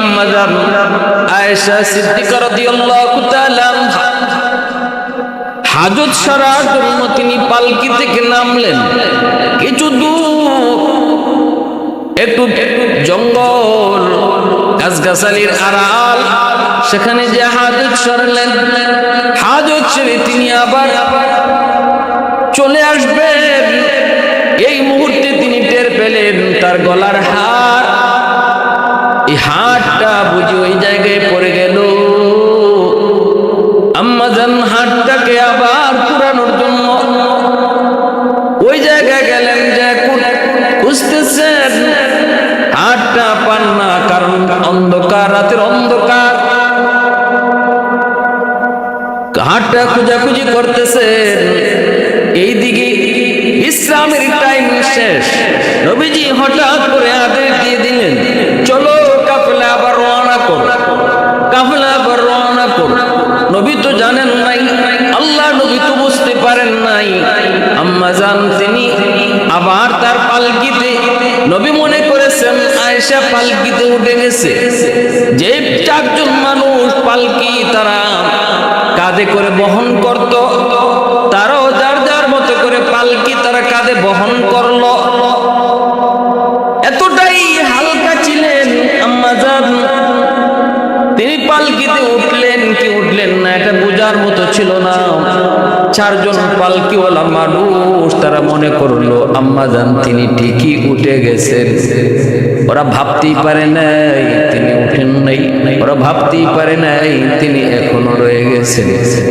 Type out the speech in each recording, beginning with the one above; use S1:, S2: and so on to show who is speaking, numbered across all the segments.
S1: আম্মা জান আয়েশা হাজত তিনি পালকি থেকে নামলেন। কিছু দূর, একটু জঙ্গল আড়াল, সেখানে যে হাজত সরলেন। হাজত সেরে তিনি আবার চলে আসবেন। এই মুহূর্তে তিনি টের পেলেন তার গলার হার। ওই জায়গায় পড়ে গেল। আম্মাজান হাটটাকে আবার পুরানোর জন্য ওই জায়গায় গেলেন যে খুঁজতেছেন। হাটটা পান না, কারণ অন্ধকার, রাতের অন্ধকার। হাটটা খুঁজাখুঁজি করতেছেন। এইদিকে ইসলামের টাইম শেষ। নবীজি হঠাৎ করে আদেশ দিয়ে দিলেন চলো কাফেলা আবার রওনা কর কাফেলা আবার রওনা কর। নবী তো জানেন নাই, আল্লাহ নবী তো বুঝতে পারেন নাই। আম্মা জান তিনি আবার তার পালকিতে, নবী মনে করেছেন, আয়েশা পালকিতে উঠে গেছে। যে চারজন মানুষ পালকি তারা কাঁধে করে বহন করত, তারাও যার যার মতো করে পালকি তারা কাঁধে বহন করল। উঠলেন না? এটা বোঝার মতো ছিল না। চারজন পালকিওয়ালা মানুষ তারা মনে করল, আম্মা জান, তিনি ঠিকই উঠে গেছেন। ওরা ভাবতেই পারে নাই, তিনি উঠেন নাই। ওরা ভাবতেই পারে নাই, তিনি এখনও রয়ে গেছেন।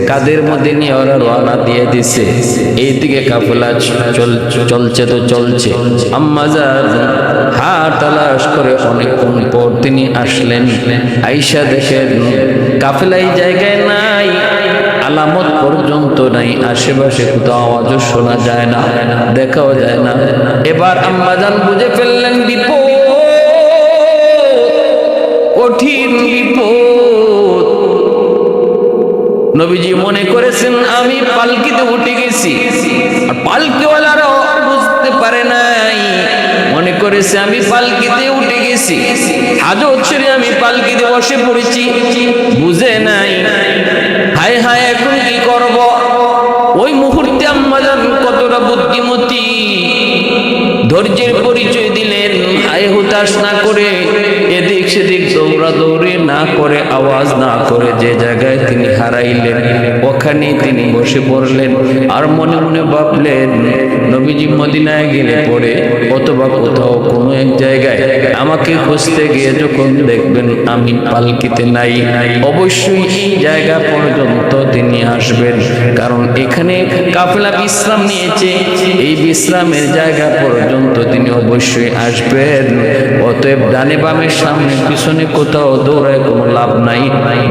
S1: কাদের মধ্যে নিয়ে ওরা রওনা দিয়ে দিছে? এইদিকে কাফেলা চল, চলছে তো চলছে। আম্মা জান হাত তালাশ করে অনেকক্ষণ পর তিনি আসলেন। আইসা দেখেন, কাফেলা এই জায়গায় নাই। আলামত পর্যন্ত নাই, আশেপাশে কোথাও আওয়াজও শোনা যায় না, দেখাও যায় না। এবার আম্মাজান বুঝে ফেললেন, বিপদ, কঠিন বিপদ। নবীজি মনে করেছেন, আমি পালকিতে উঠে গেছি, আর পালকিওয়ালারাও বুঝতে পারে নাই। মনে করেছে, আমি পালকিতে উঠে গেছি, হাজত ছেড়ে আমি পালকিতে বসে পড়েছি, বুঝে নাই। হায় হায়, এখন কি করব? ওই মুহূর্তে আম্মাজান কতটা বুদ্ধিমতী। ধৈর্যের পরিচয় দিলেন, হায় হুতাশ না করে। এদিক সেদিক দৌড়াদৌড়ি না করে, আওয়াজ না করে যে জায়গায় তিনি হারাইলেন ওখানে তিনি বসে পড়লেন। আর মনে মনে ভাবলেন, নবীজি মদিনায় গেলে পরে অথবা কোথাও কোনো এক জায়গায় আমাকে খুঁজতে গিয়ে যখন দেখবেন আমি পালকিতে নাই, অবশ্যই এই জায়গা পর্যন্ত তিনি আসবেন। কারণ এখানে কাফেলা বিশ্রাম নিয়েছে, এই বিশ্রামের জায়গা পর্যন্ত তিনি অবশ্যই আসবেন। অতএব ডানে বামের সামনে পিছনে কোথাও দৌড়ায় কোনো লাভ নাই,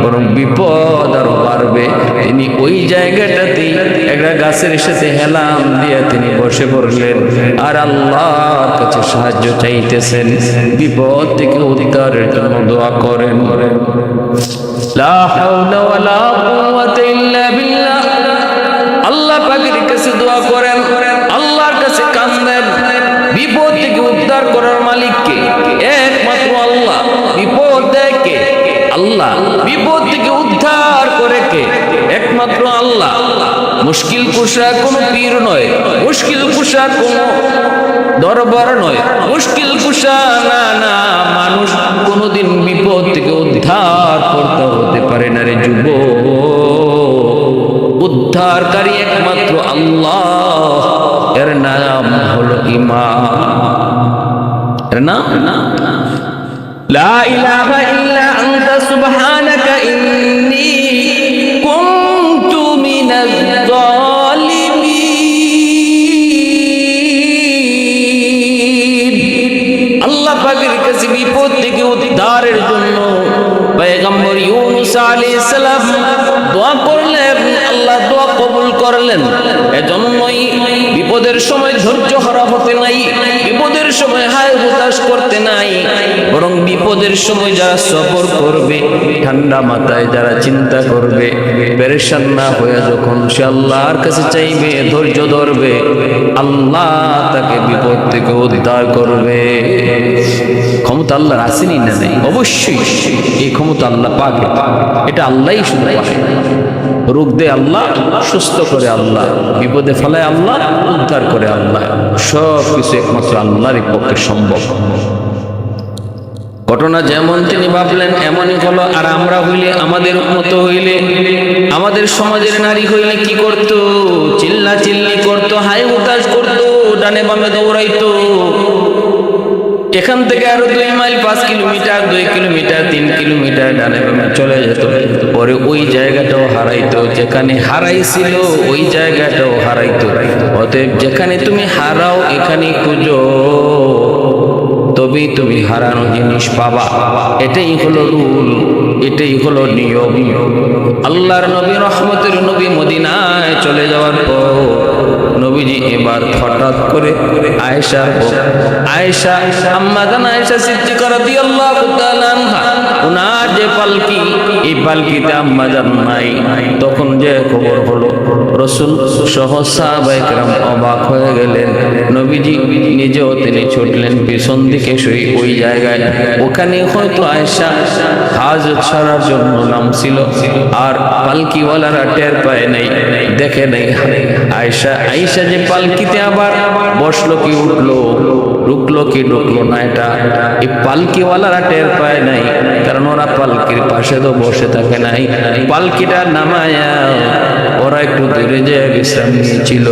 S1: বরং বিপদ আরও বাড়বে। তিনি ওই জায়গাটাতেই একটা গাছের সাথে হেলাম দিয়ে তিনি বসে পড়লেন। আর আল্লাহর কাছে সাহায্য চাইতেছেন। বিপদ থেকে উদ্ধারের জন্য দোয়া করেন। আল্লাহ পাকের কাছে দোয়া করেন। আল্লাহর কাছে কান্দেন। বিপদ থেকে উদ্ধার করার মালিককে। একমাত্র আল্লাহ বিপদ দেয় কে আল্লাহ। বিপদ থেকে উদ্ধার করে কে? একমাত্র আল্লাহ। মুশকিল কুশা কোনো পীর নয়, মুশকিল কুশা কোনো দরবার নয়। মুশকিল কুশা না না, মানুষ কোনোদিন বিপদ থেকে উদ্ধার করতে হতে পারে না রে যুব উদ্ধারকারী একমাত্র আল্লাহ। এর নাম হলো ইমাম। এর নাম? লা ইলাহা ইল্লা আনতা সুবহানাকা ইন্নী কুনতু মিনাজ জালিমিন আল্লাহ পাকের কাছে বিপদ থেকে উদ্ধারের জন্য পয়গম্বর ইউনুস আলাইহিস সালাম দোয়া করলেন, আল্লাহ দোয়া কবুল করলেন। এজন্যই বিপদের সময় ধৈর্য হারা সময় হায় হতাশ করতে নাই, বরং বিপদের সময় যারা সফর করবে, ঠান্ডা মাথায় যারা চিন্তা করবে, পেরেশান না হয়ে যখন সে আল্লাহর কাছে চাইবে, ধৈর্য ধরবে, আল্লাহ তাকে বিপদ থেকে উদ্ধার করবে। ক্ষমতা আল্লাহর আসেনি না নেই? অবশ্যই। এই ক্ষমতা আল্লাহ পাকে এটা আল্লাহই শুধু পায় রোগ দেয় আল্লাহ, সুস্থ করে আল্লাহ। বিপদে ফেলায় আল্লাহ, উদ্ধার করে আল্লাহ। সব কিছু একমাত্র আল্লাহরই পক্ষে সম্ভব। ঘটনা যেমন তিনি ভাবলেন, এমনই হলো। আর আমরা হইলে, আমাদের মতো হইলে, আমাদের সমাজের নারী হইলে কি করত? চিল্লা চিল্লি করত হাই উতাস করত, ডানে বামে দৌড়াইতো। এখান থেকে আরও দুই মাইল, পাঁচ কিলোমিটার, দুই কিলোমিটার, তিন কিলোমিটার ডানে বামে চলে যেত পরে ওই জায়গাটাও হারাইতো, যেখানে হারাইছিল, ওই জায়গাটাও হারাইতো। অতএব যেখানে তুমি হারাও এখানে খুঁজো। তবেই তুমি হারানো জিনিস পাবা। এটাই হলো রুল এটাই হলো নিয়ম। আল্লাহর নবী রহমতের নবী মদিনায় চলে যাওয়ার পর নবীজি এবার হঠাৎ করে আয়েশার বউ, আয়েশা আম্মাদান আয়েশা সিদ্দিকা রাদিয়াল্লাহু তাআলা আনহা ওনার যে পালকি এই পালকিতে আম্মাজান নাই। তখন যে খবর হলো রসুল সহ সাহাবাইকরাম অবাক হয়ে গেলেন। নবীজি নিজেও তিনি ছুটলেন পিছন দিকে শুই ওই জায়গায়। ওখানে হয়তো সারার জন্য নাম ছিল, আর পালকিওয়ালারা টের পায় নাই, দেখে নাই। আয়েশা আয়েশা যে পালকিতে আবার বসল কি উঠল কি ঢুকলো না এটা এই পালকিওয়ালারা টের পায় নাই, কারণ ওরা পালকির পাশে তো বসে থাকে নাই। পালকিটা নামায়া ওরা একটু দূরে যে বিশ্রাম নিয়েছিল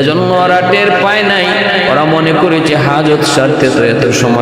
S1: এজন্য ওরা টের পায় নাই। ওরা মনে করেছে হাজত সারতে তো এত সময়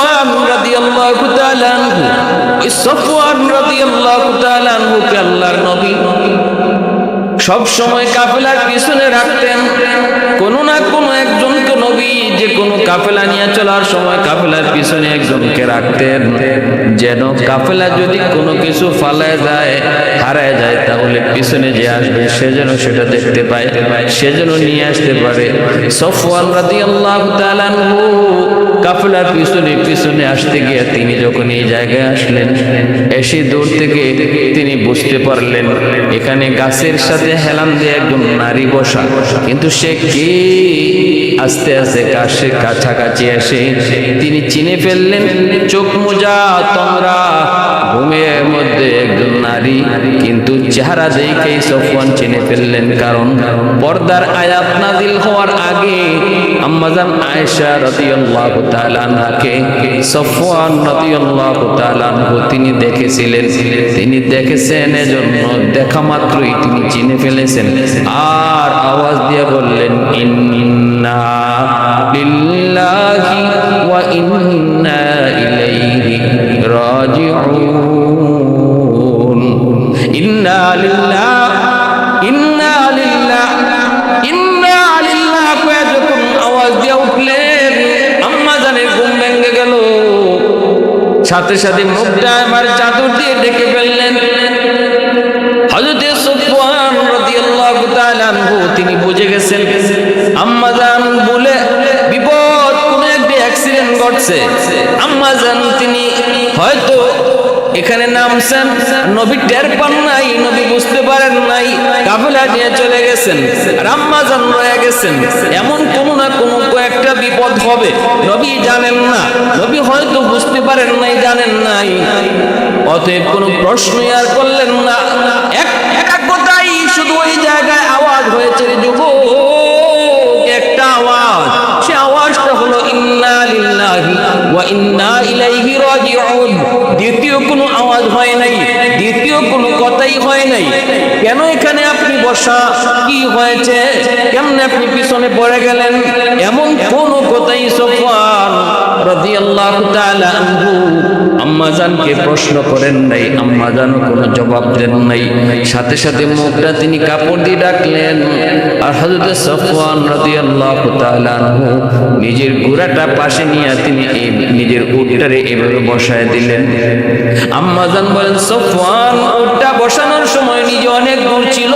S1: সফওয়ান রাদিয়াল্লাহু তাআলা আনহু। ওই সফওয়ান রাদিয়াল্লাহু তাআলা আনহুকে আল্লাহর নবী। সব সময় কাফেলার পিছনে রাখতেন? কোন না কোন একজনকে নবী যে কোনো কাফেলা নিয়ে চলার সময় কাফেলার পিছনে একজনকে রাখতেন। যেন কাফেলা যদি কোনো কিছু ফালায় যায়, হারায় যায়, তাহলে পিছনে যে আসবে, সে যেন সেটা দেখতে পায়, সে যেন নিয়ে আসতে পারে। সফওয়ান রাদিয়াল্লাহু তাআলা কাফেলার পিছনে পিছনে আসতে গিয়ে তিনি যখন এই জায়গায় আসলেন, এসে দূর থেকে তিনি বুঝতে পারলেন, এখানে গাছের সাথে হেলান দিয়ে একজন নারী বসা, কিন্তু সে কে আস্তে আস্তে কাছে কাছাকাছি এসে তিনি চিনে ফেললেন, চোখ মোজা তোমরা ঘুমের মধ্যে একজন নারী। কিন্তু চেহারা দেখেই সফওয়ান চিনে ফেললেন, কারণ পর্দার আয়াত নাজিল হওয়ার আগে আম্মাজান আয়েশা রাদিয়াল্লাহু তাআলা আনহাকে, সফওয়ান রাদিয়াল্লাহু তাআলা আনহু তিনি দেখেছিলেন। তিনি দেখেছেন এজন্য দেখা মাত্রই তিনি চিনে ফেলেছেন। আর আওয়াজ দিয়ে বললেন, ইন্না লিল্লাহি ওয়া ইন্না ইলাইহি রাজিউন। ইন্না লিল্লাহ সাথে সাথে মুখটা আমার চাদর দিয়ে ডেকে ফেললেন। হযরতে সুফয়ান রাদিয়াল্লাহু তাআলা তিনি বুঝে গেছেন আম্মাজান বলে বিপদ কোন একটি অ্যাক্সিডেন্ট ঘটছে। আম্মাজান তিনি হয়তো এখানে নামছেন নবী টের পান নাই, নবী বুঝতে পারেন নাই। কাফেলা নিয়ে চলে গেছেন আর আম্মা জান রয়ে গেছেন। এমন কোনো না কোনো একটা বিপদ হবে। নবী জানেন না, নবী হয়তো বুঝতে পারেন নাই, জানেন নাই। অতএব কোনো প্রশ্নই আর করলেন না। এক একটা কথাই শুধু ওই জায়গায় আওয়াজ হয়েছে রে যুবক, একটা আওয়াজ। সে আওয়াজটা হলো, ইন্না লিল্লাহি ওয়া ইন্না ইলাইহি রাজিউন। দ্বিতীয় কোনো আওয়াজ হয় নাই দ্বিতীয় কোনো কথাই হয় নাই। কেন এখানে বসা কি হয়েছে? কেমনে আপনি পিছনে পড়ে গেলেন? এমন কোন কথাই সফওয়ান নিজের ঘোড়াটা পাশে নিয়ে তিনি নিজের উটটারে এভাবে বসায় দিলেন। আম্মাজান বলেন, সফওয়ান, উটটা বসানোর সময় নিজে অনেক দূর ছিল।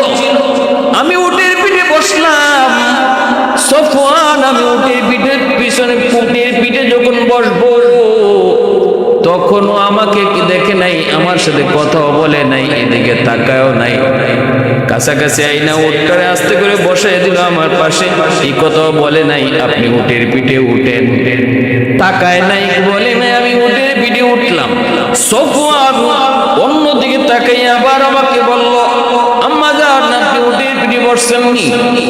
S1: আমি উটের পিঠে বসলাম। সফওয়ান, আমি উটের পিঠে, পিছনে উটের পিঠে যখন বসবো, তখনও আমাকে দেখে নাই, আমার সাথে কথাও বলে নাই, এদিকে তাকায়ও নাই। কাছাকাছি আইনা উঠটারে আস্তে করে বসাই দিল আমার পাশে, এই কথাও বলে নাই, আপনি উটের পিঠে উঠেন। তাকায় নাই, বলে নাই, আমি উটের পিঠে উঠলাম। সফওয়ান অন্যদিকে তাকাই আবার আমাকে বলল বসছেন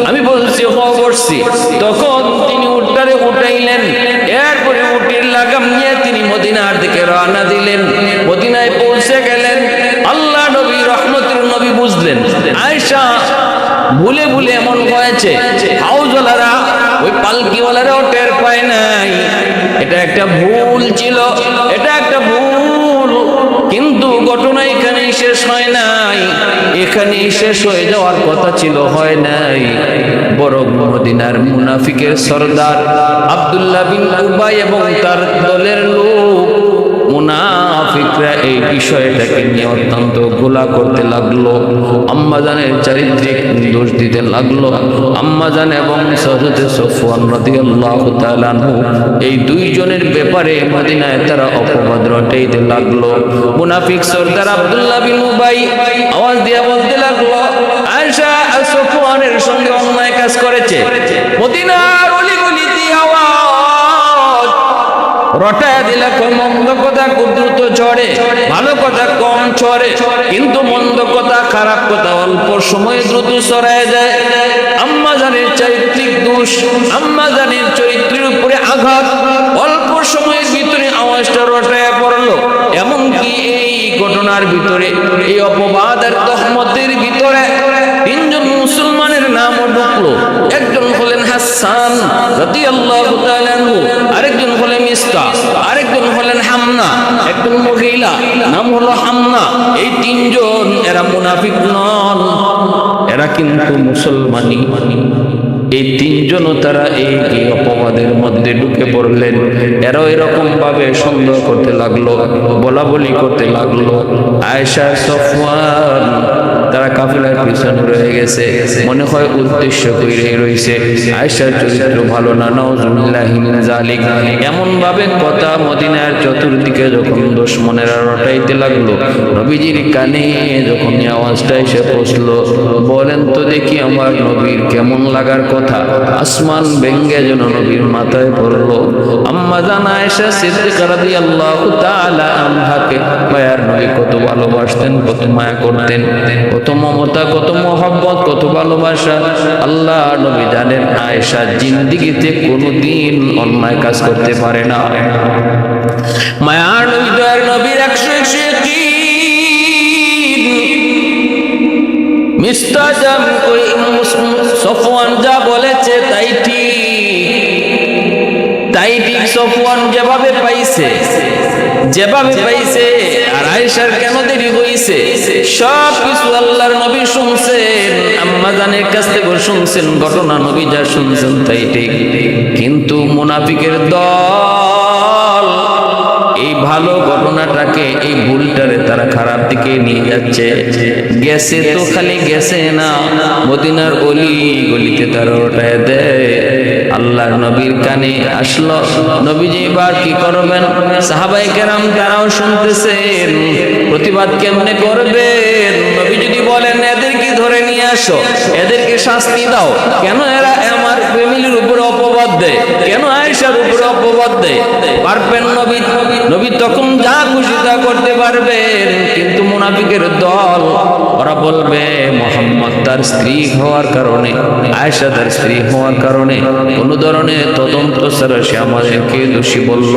S1: আমি বলছি, হ বসছি তখন তিনি উটটারে উঠাইলেন। এরপরে উটের লাগাম নিয়ে তিনি মদিনার দিকে রওনা দিলেন। মদিনায় পৌঁছে গেলেন। আল্লাহ নবী, রহমতের নবী বুঝলেন। আয়েশা ভুলে ভুলে এমন হয়েছে। হাউজওয়ালারা, ওই পালকিওয়ালারাও টের পায় নাই। এটা একটা ভুল ছিল। এটা একটা ভুল কিন্তু ঘটনা এখানেই শেষ হয় নাই। এখানেই শেষ হয়ে যাওয়ার কথা ছিল, হয় নাই। বরং মদিনার মুনাফিকের সর্দার আব্দুল্লাহ বিন উবাই এবং তার দলের লোক মুনাফিকরা এই বিষয়টাকে নিয়ে অত্যন্ত গোলা করতে লাগল। আম্মাজানের চারিত্রিক দোষ দিতে লাগল। আম্মাজান এবং সহজতে সফওয়ান রাদিয়াল্লাহু তাআলা এই দুইজনের ব্যাপারে মদিনায় তারা অপবাদ রটাইতে লাগল। মুনাফিক সর্দার আব্দুল্লাহ বিন উবাই আওয়াজ দিয়ে বলতে লাগল, আয়েশা, সফওয়ানের সঙ্গে অন্যায় কাজ করেছে। মদিনার আওয়াজ রটায় দিলে মন্দ কথা খুব দ্রুত চড়ে, ভালো কথা কম চড়ে। কিন্তু মন্দ কথা, খারাপ কথা অল্প সময়ে দ্রুত চড়ায় যায় আম্মা জানের চারিত্রিক দোষ, আম্মা জানের চরিত্রের উপরে আঘাত। অল্প সময়ের ভিতরে আওয়াজটা রটায় পড়ল। এমনকি এই ঘটনার ভিতরে, এই অপবাদের তহমতের ভিতরে তিনজন মুসলমানের নামও ঢুকলো। একজন হাসান রাদিয়াল্লাহু তাআলা আরেকজন হলেন মিস্তা আরেকজন হলেন হামনা, একজন মহিলা, নাম হলো হামনা। এই তিনজন এরা মুনাফিক নন, এরা কিন্তু মুসলমানি এই তিনজনও তারা এই অপবাদের মধ্যে ঢুকে পড়লেন। এরাও এরকম ভাবে সন্দেহ করতে লাগল বলা বলি করতে লাগল। আয়েশা, সফওয়ান তারা কাফেলার পিছনে রয়ে গেছে। মনে হয় উদ্দেশ্য কইরে রইছে, আয়েশার চরিত্র ভালো না নওজুবিল্লাহি মিন জালিক এমন ভাবে কথা মদিনার চতুর্দিকে যখন দুশমনেরা রটাইতে লাগল, নবীজির কানে যখন আওয়াজটা এসে পৌঁছলো, বলেন তো দেখি আমার নবীর কেমন লাগার কথা। আসমান ব্যঙ্গে যেন নবীর মাথায় পড়ল। আম্মা জানা আয়েশা সিদ্দিকা রাদিয়াল্লাহু তাআলা আনহাকে, মায়ার নবী কত ভালোবাসতেন, কত মায়া করতেন, কত মমতা কত মহব্বত, কত ভালোবাসা। আল্লাহ নবী জানেন, আয়েশা জিন্দিগিতে কোনোদিন অন্যায় কাজ করতে পারে না। মায়ার নবী, দয়ার নবীর একশো একশো যেভাবে পাইছে যেভাবে পাইছে আর কেন দেরি হইছে? সব কিছু আল্লাহর নবী শুনছেন, আম্মা জানের কাছ থেকে শুনছেন, ঘটনা নবী যা শুনছেন তাই ঠিক। কিন্তু মুনাফিকের দল এই ভালো ঘটনাটাকে, এই ভুলটারে তারা খারাপ দিকে নিয়ে যাচ্ছে। গেছে তো খালি গেছে না, মদিনার অলি গলিতে তারা ওটায় দেয়। আল্লাহর নবীর কানে আসলো। নবীজি এবার কি করবেন? সাহাবাই কেরাম তারাও শুনতেছেন। প্রতিবাদ কেমনে করবেন? নবী যদি বলেন এদেরকে ধরে নিয়ে আসো। এদেরকে শাস্তি দাও। কেন এরা আমার ফ্যামিলির অপবাদ দেয়? কেন আয়েশার অপবাদ দেয়? পারবেন নবী? নবী তখন যা খুশি তা করতে পারবেন, কিন্তু দল, ওরা বলবে, মোহাম্মদ তার স্ত্রী হওয়ার কারণে, আয়েশা তার স্ত্রী হওয়ার কারণে, কোন ধরনের তদন্ত ছাড়া সে আমাদেরকে দোষী বলল।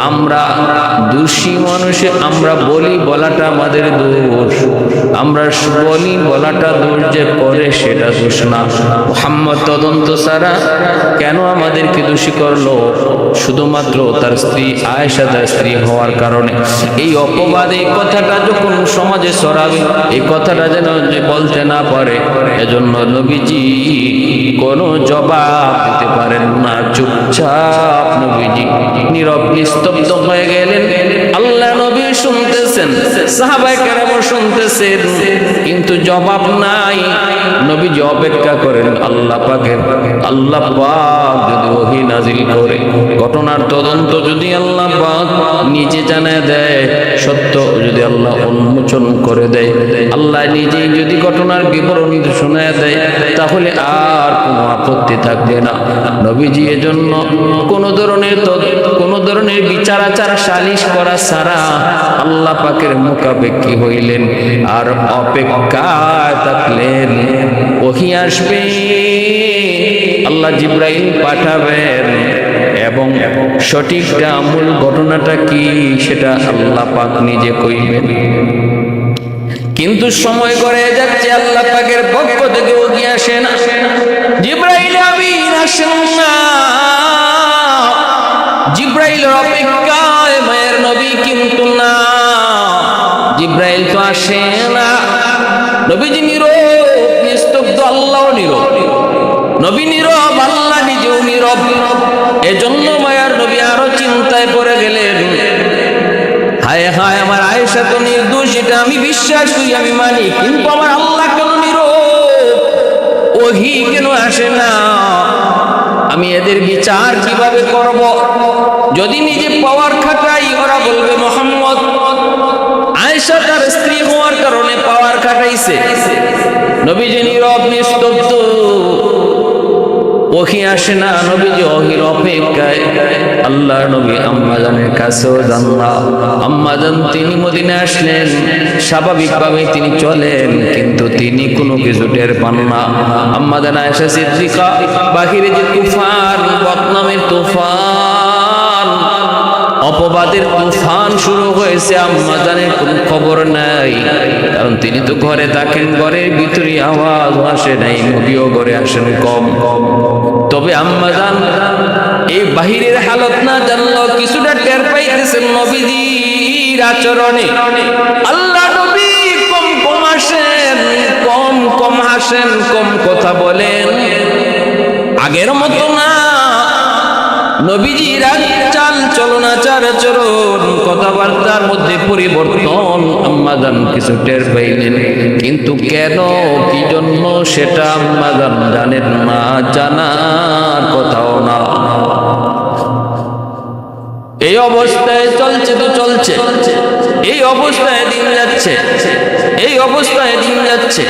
S1: আমরা দোষী মানুষে আমরা বলি বলাটা আমাদের দোষ। আমরা বলি বলাটা দোষ যে করে সেটা দোষ না মোহাম্মদ তদন্ত ছাড়া কেন আমাদেরকে দোষী করল? শুধুমাত্র তার স্ত্রী আয়েশা তার স্ত্রী হওয়ার কারণে। এই অপবাদ, এই কথাটা যখন সমাজে ছড়াবে, এই কথাটা যেন বলতে না পারে, এজন্য নবীজি কোনো জবাব দিতে পারেন না। চুপচাপ নবীজি নীরব, নিস্তব্ধ হয়ে গেলেন। আল্লাহ নবী শুনতেছেন সাহাবাই কেরাম শুনতেছেন। কিন্তু জবাব নাই। নবীজি অপেক্ষা করেন, আল্লাহ পাকের, আল্লাহ পাক যদি ওহি নাজিল করে। ঘটনার তদন্ত যদি আল্লাহ পাক নিজে জানায় দেয়, সত্য যদি আল্লাহ উন্মোচন করে দেয়, আল্লাহ নিজেই যদি ঘটনার বিবরণ শোনায় দেয়, তাহলে আর কোনো আপত্তি থাকবে না। নবীজি এজন্য কোনো ধরনের কোনো ধরনের বিচার আচার সালিশ করা ছাড়া আল্লাহ পাকের মুখাপেক্ষি হইলেন আর অপেক্ষায় থাকলেন। ওহি আসবে, আল্লাহ জিব্রাইল পাঠাবেন। এবং সঠিকটা মূল ঘটনাটা কি, সেটা আল্লাহ পাক নিজে কইবেন। কিন্তু সময় করে যাচ্ছে, আল্লাহ পাকের পক্ষ থেকে ওগি আসে না। জিব্রাইল আমিন আসেন না। জিব্রাইলের অপেক্ষায় মায়ের নবী কিন্তু না। জিব্রাইল তো আসে না। নবীজি নীরব নিস্তব্ধ আল্লাহ নীরব। নবী নীরব, আল্লাহ নিজেও নীরব। এজন্য মায়ার নবী আরও চিন্তায় পড়ে গেলেন। হায় হায়, আমার আয়েশা তো নির্দোষ এটা আমি বিশ্বাস করি, আমি মানি, কিন্তু আমার আল্লাহ কেন নীরব? ওহি কেন আসে না? আমি এদের বিচার কীভাবে করব? যদি নিজে পাওয়ার খাটাই, ওরা বলবে, মোহাম্মদ। আয়েশা তার স্ত্রী হওয়ার কারণে পাওয়ার খাটাইছে। নবীজি নীরব, নিস্তব্ধ। আসে না, নবীজি অহির অপেক্ষায়। আল্লাহ নবী আম্মাজানের আম্মাজান তিনি মদিনে আসলেন। স্বাভাবিকভাবে তিনি চলেন, কিন্তু তিনি কোনো কিছু টের পান না। আম্মাজান সিদ্দিকা, বাহিরে যে তুফান, বদনামের তুফান। অপবাদের তুফান শুরু হয়েছে আম্মাজানের কোন খবর নাই। কারণ তিনি তো ঘরে থাকেন, ঘরের ভিতরে আওয়াজ আসে নাই, নবীও ঘরে আসেন কম। কম তবে আম্মাজান এই বাহিরের হালত না জানলো কিছুটা টের পাইতেছেন নবীজির আচরণে। আল্লাহ নবী কম কম আসেন, কম কম হাসেন, কম কথা বলেন। আগের মতো না নবীজির চাল চলনাচার চরণ কথাবার্তার মধ্যে পরিবর্তন আম্মাদান কিছু টের পাইলেন। কিন্তু কেন? কি জন্য? সেটা আম্মাদান জানেন না, জানার কথাও না। এই অবস্থায় চলছে তো চলছে। এই অবস্থায় দিন যাচ্ছে। এই অবস্থায় দিন যাচ্ছে।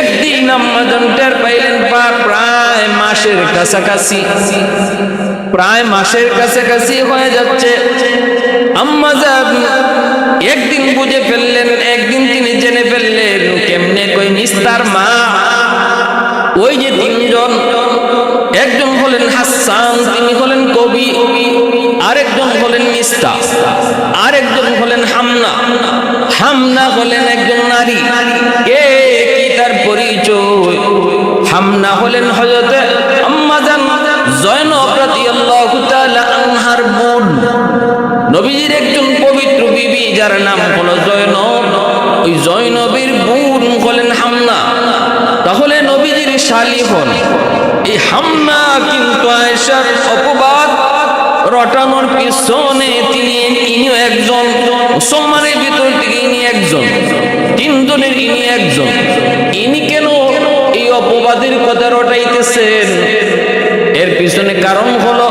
S1: একদিন আম্মাজান টের পাইলেন পা প্রায় মাসের কাছাকাছি। প্রায় মাসের কাছাকাছি হয়ে যাচ্ছে। আম্মাজান একদিন বুঝে ফেললেন, একদিন তিনি জেনে ফেললেন, কেমনে কই নিস্তার মা? ওই যে তিনজন, একজন হলেন হাসান, তিনি হলেন হলেন একজন নারী। কে কি তার পরিচয়? হামনা হলেন হজরতে আম্মাজান জয়নব রাদিয়াল্লাহু তাআলা আনহার বোন। নবীজির একজন পবিত্র বিবি যার নাম হলো জয়নব। ওই জয়নবীর বোন হলেন হামনা। তাহলে নবীজির শালী হন। এই হামনা কিন্তু আয়েশার অপবাদ রটানোর পিছনে তিনি ইনিও একজন, মুসলমানের ভিতর থেকে ইনি একজন তিনজনের ইনি একজন। ইনি কেন এই অপবাদের কথা রটাইতেছেন? এর পিছনে কারণ হলো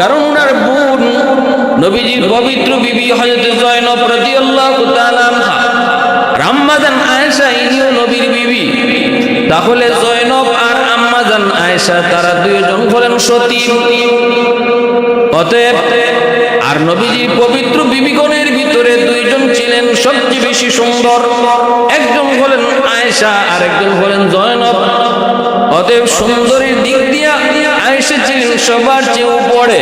S1: কারণ ওনার বোন নবীজির পবিত্র বিবি হযরত জয়নব রাদিয়াল্লাহু তাআলা রাম্মাজান আয়েশা ইনিও নবীর বিবি। তাহলে জয়নব আর আম্মাজান আয়েশা তারা দুইজন হলেন সতী অতএব, আর নবীজির পবিত্র বিবিগণের ভিতরে দুইজন ছিলেন সবচেয়ে বেশি সুন্দর। একজন হলেন আয়েশা আর একজন হলেন জয়নব। অতএব সুন্দরীর দিক দিয়া আয়েশা ছিলেন সবার চেয়ে উপরে।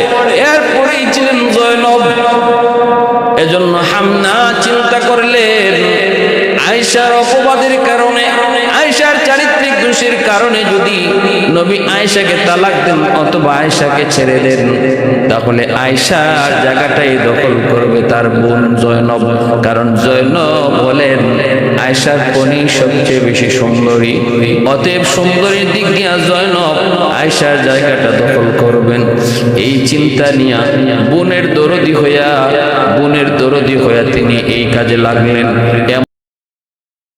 S1: দোষের কারণে যদি নবী আয়েশাকে তালাক দেন অথবা আয়েশাকে ছেড়ে দেন, তাহলে আয়েশা জায়গাটাই দখল করবে তার বোন জয়নব। কারণ জয়নব বলেন আয়েশার কনি সবচেয়ে বেশি সুন্দরী। অতএব সুন্দরীর দিক দিয়া জয়নব আয়েশার জায়গাটা দখল করবেন। এই চিন্তা নিয়ে বোনের দরদি হইয়া, বোনের দরদি হইয়া তিনি এই কাজে লাগলেন।